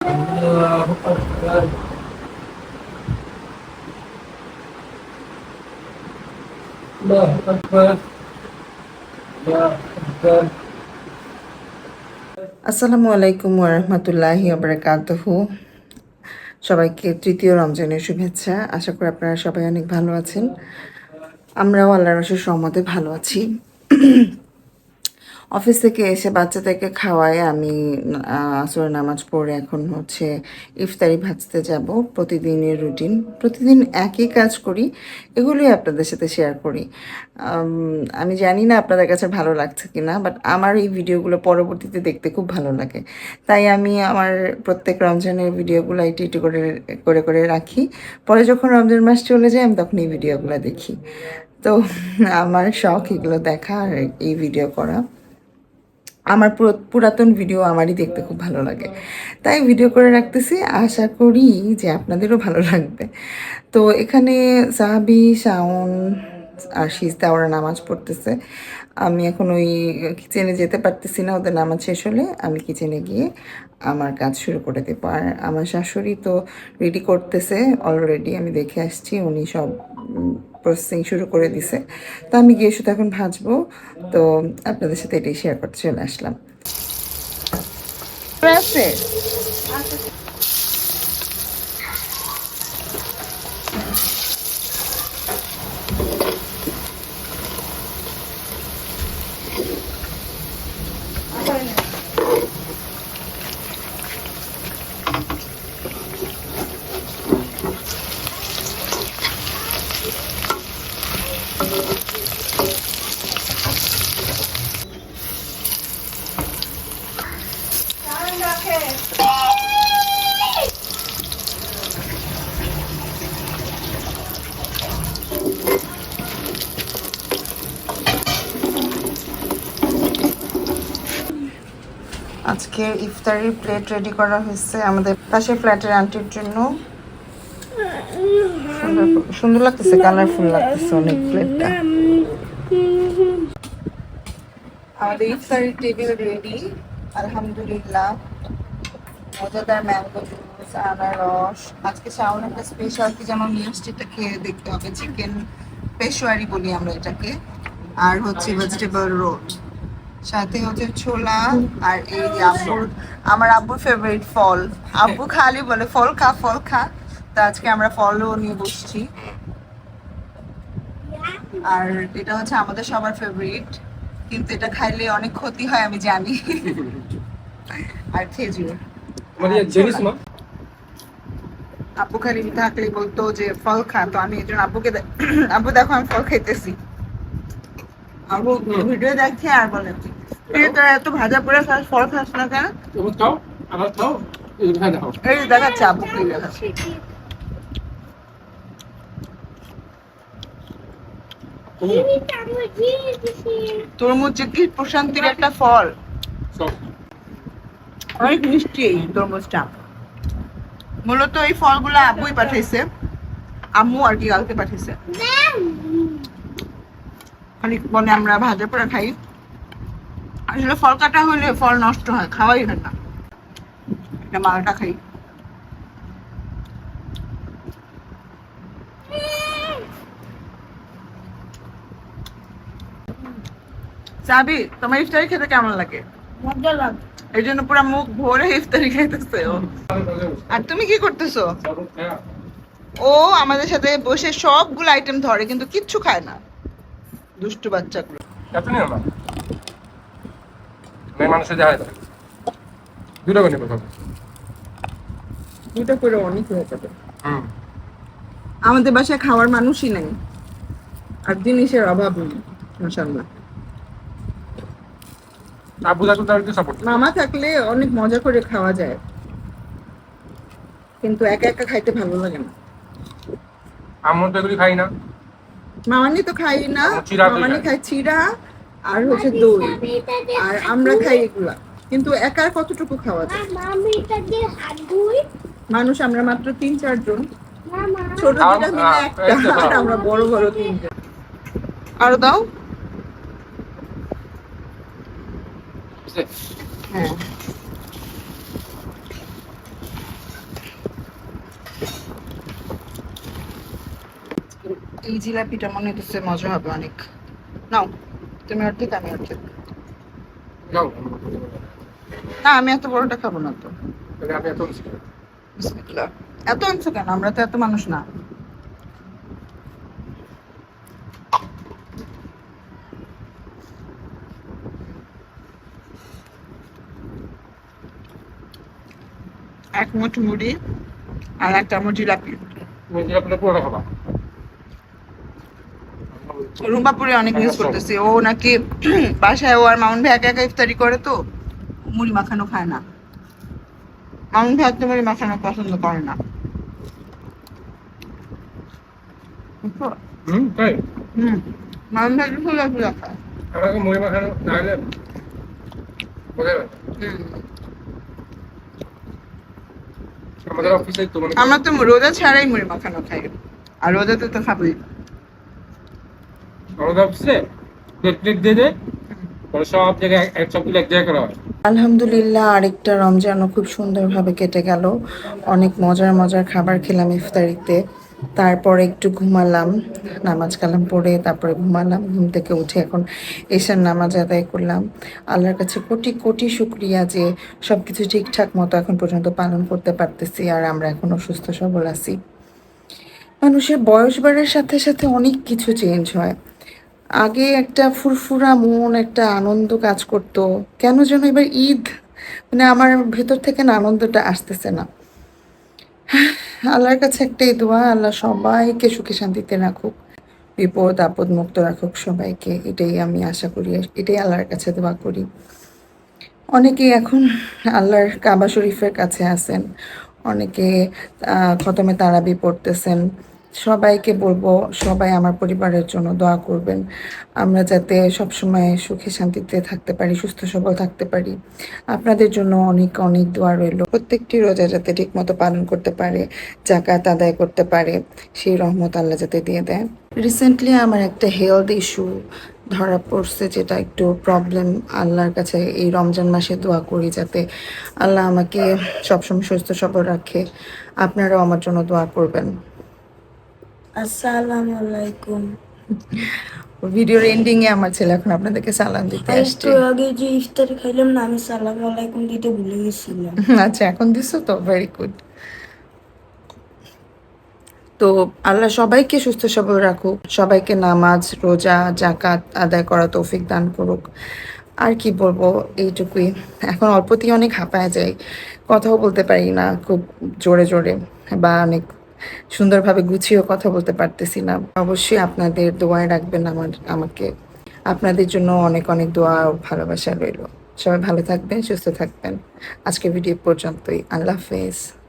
الله أكبر الله أكبر الله أكبر আসসালামু আলাইকুম ওরহমতুল্লাহি আবরাকাতহু সবাইকে তৃতীয় রমজানের শুভেচ্ছা আশা করি আপনারা সবাই অনেক ভালো আছেন আমরাও আল্লাহ রসের সহমতে ভালো আছি অফিস থেকে এসে বাচ্চাদেরকে খাওয়ায়। আমি আসর নামাজ পড়ে এখন হচ্ছে ইফতারি ভাজতে যাব। প্রতিদিনের রুটিন। প্রতিদিন একই কাজ করি। এগুলোই আপনাদের সাথে শেয়ার করি। আমি জানি না আপনাদের কাছে ভালো লাগছে কি না বাট আমার এই ভিডিওগুলো পরবর্তীতে দেখতে খুব ভালো লাগে। তাই আমি আমার প্রত্যেক রমজানের ভিডিওগুলো একটু একটু করে করে করে রাখি। পরে যখন রমজান মাস চলে যায়, আমি তখন এই ভিডিওগুলো দেখি। তো আমার শখ এগুলো দেখা আর এই ভিডিও করা। আমার পুরাতন ভিডিও আমারই দেখতে খুব ভালো লাগে। তাই ভিডিও করে রাখতেছি। আশা করি যে আপনাদেরও ভালো লাগবে। তো এখানে সাহাবি, শাওন আর সিজদা ওরা নামাজ পড়তেছে। আমি এখন ওই কিচেনে যেতে পারতেছি না, ওদের নামাজ শেষ হলে আমি কিচেনে গিয়ে আমার কাজ শুরু করে দেবো। আর আমার শাশুড়ি তো রেডি করতেছে অলরেডি আমি দেখে আসছি, উনি সব প্রসেসিং শুরু করে দিছে। তো আমি গিয়ে শুধু এখন ভাজবো। তো আপনাদের সাথে এটাই শেয়ার করতে চলে আসলাম। আছে আজকের ইফতারির প্লেট রেডি করা হয়েছে আমাদের পাশে ফ্ল্যাটের আন্টির জন্য। সুন্দর- লাগতেছে কালারফুল লাগতেছে অনেক প্লেটটা আমাদের ইফতারির টেবিল রেডি আলহামদুলিল্লাহ। মজাদার ম্যাঙ্গো জুস আনারস। আজকে শাওন একটা স্পেশাল কি যেন নিয়ে খেয়ে দেখতে হবে। চিকেন পেশোয়ারি বলি আমরা এটাকে। আর হচ্ছে ভেজিটেবল রোল সাথে হচ্ছে ছোলা আর এই যে আব্বুর আমার আব্বুর ফেভারিট ফল। আব্বু খালি বলে ফল খা ফল খা। তো আজকে আমরা ফলও নিয়ে বসছি। আর এটা হচ্ছে আমাদের সবার ফেভারিট কিন্তু এটা খাইলে অনেক ক্ষতি হয় আমি জানি। আর খেজুর। তোমার ইয়ে জেনিস মা? আব্বু খালি থাকলে বলতো যে ফল খা। তো আমি এই জন্য আব্বুকে আব্বু দেখো আমি ফল খাইতেছি। ভিডিও দেখছে আর বলে এই তোরা এত ভাজা পোড়া খাস ফল খাস না কেন? তুমি খাও আমার খাও এই ভাই এই যে দেখাচ্ছে আব্বুকে দেখাচ্ছে তরমুজ কি প্রশান্তির একটা ফল? অনেক মিষ্টি এই তরমুজটা। মূলত এই ফলগুলো আব্বুই পাঠাইছে। আম্মু আর কি কালকে পাঠাইছে। খানিক বলে আমরা ভাজা পোড়া খাই। আসলে ফল কাটা হলে ফল নষ্ট হয় খাওয়াই হয় না। এটা মালটা খাই। চাবি তোমার ইফতারি খেতে কেমন লাগে? মজা লাগে। এই জন্য পুরো মুখ ভরে ইফতারি খাইতেছে ও। আর তুমি কি করতেছো? ও আমাদের সাথে বসে সবগুলো আইটেম ধরে কিন্তু কিচ্ছু খায় না। দুষ্টু বাচ্চাগুলো। এত নিও না। মেয়ে মানুষের দেখা যায় দুটো করে নেব দুটো করে অনেক হয়ে যাবে। হুম। আমাদের বাসায় খাওয়ার মানুষই নেই। আর জিনিসের অভাব নেই মাসাল্লাহ আব্বু থাকলে তার সাপোর্ট মামা থাকলে অনেক মজা করে খাওয়া যায়। কিন্তু একা একা খাইতে ভালো লাগে না। আমার তো এগুলি খাই না। মামানি তো খাই না মামানি খায়। চিরা আর হচ্ছে দই। আর আমরা খাই এগুলা। কিন্তু একা কতটুকু খাওয়া যায়? মানুষ আমরা মাত্র তিন চারজন ছোট দুটা মিলে একটা আর আমরা বড় বড় তিনজন। আরও দাও। হ্যাঁ। এই জিলাপিটা মনে হচ্ছে মজা হবে অনেক। নাও তুমি অর্ধেক আমি অর্ধেক না আমি এত বড়টা খাব না তো। এত অংশ কেন? আমরা তো এত মানুষ না। এক মুঠ মুড়ি আর এক চামচ জিলাপি। তুমি যে আপনার পুরোটা খাবা। রুম্বাপুরে অনেক মিস করতেছি। ও নাকি বাসায় ও আর মামুন ভাই একা একা ইফতারি করে তো মুড়ি মাখানো খায় না। মামুন ভাই তো মুড়ি মাখানো পছন্দ করে না। বুঝছ? হুম তাই? হুম মামুন ভাই ফুলা ফুলা খায়। আমাকে মুড়ি মাখানো না হলে বোঝা যাবে। আমাদের অফিসে তো আমরা তো রোজা ছাড়াই মুড়ি মাখানো খাই। আর রোজাতে তো খাবই। আলহামদুলিল্লাহ, আরেকটা রমজানও খুব সুন্দরভাবে কেটে গেল। অনেক মজার মজার খাবার খেলাম ইফতারিতে। তারপরে একটু ঘুমালাম, নামাজ কালাম পড়ে তারপরে ঘুমালাম, ঘুম থেকে উঠে এখন এসার নামাজ আদায় করলাম। আল্লাহর কাছে কোটি কোটি শুক্রিয়া যে সব কিছু ঠিকঠাক মতো এখন পর্যন্ত পালন করতে পারতেছি আর আমরা এখনও সুস্থ সবল আছি। মানুষের বয়স বাড়ার সাথে সাথে অনেক কিছু চেঞ্জ হয়। আগে একটা ফুরফুরা মন, একটা আনন্দ কাজ করতো। কেন যেন এবার ঈদ মানে আমার ভেতর থেকে না আনন্দটা আসতেছে না। আল্লাহর কাছে একটাই দোয়া, আল্লাহ সবাইকে সুখে শান্তিতে রাখুক, বিপদ, আপদ মুক্ত রাখুক সবাইকে। এটাই আমি আশা করি, এটাই আল্লাহর কাছে দোয়া করি। অনেকেই এখন আল্লাহর কাবা শরীফের কাছে আছেন, অনেকে খতমে তারাবি পড়তেছেন সবাইকে বলব, সবাই আমার পরিবারের জন্য দোয়া করবেন। আমরা যাতে সবসময় সুখে শান্তিতে থাকতে পারি, সুস্থ সবল থাকতে পারি। আপনাদের জন্য অনেক অনেক দোয়া রইল। প্রত্যেকটি রোজা যাতে ঠিকমতো পালন করতে পারে, জাকাত আদায় করতে পারে, সেই রহমত আল্লাহ যাতে দিয়ে দেয় রিসেন্টলি আমার একটা হেলথ ইস্যু ধরা পড়ছে যেটা একটু প্রবলেম আল্লাহর কাছে এই রমজান মাসে দোয়া করি যাতে আল্লাহ আমাকে সবসময় সুস্থ সবল রাখে। আপনারাও আমার জন্য দোয়া করবেন। আসসালামু আলাইকুম। ভিডিওর এন্ডিং এ আমার ছেলে এখন আপনাদেরকে সালাম দিতে আসছে। একটু আগে যে ইফতারি খাইলাম না আমি সালাম আলাইকুম দিতে ভুলে গেছিলাম। আচ্ছা এখন দিছো তো? ভেরি গুড তো আল্লাহ সবাইকে সুস্থ সবল রাখুক সবাইকে নামাজ রোজা জাকাত আদায় করা তৌফিক দান করুক। আর কি বলব এইটুকুই। এখন অল্পতেই অনেক হাঁপায় যায়। কথাও বলতে পারি না খুব জোরে জোরে বা অনেক সুন্দরভাবে গুছিয়েও কথা বলতে পারতেছি না। অবশ্যই আপনাদের দোয়ায় রাখবেন আমার, আমাকে। আপনাদের জন্য অনেক অনেক দোয়া ও ভালোবাসা রইল। সবাই ভালো থাকবেন, সুস্থ থাকবেন। আজকে ভিডিও পর্যন্তই। আল্লাহ হাফেজ।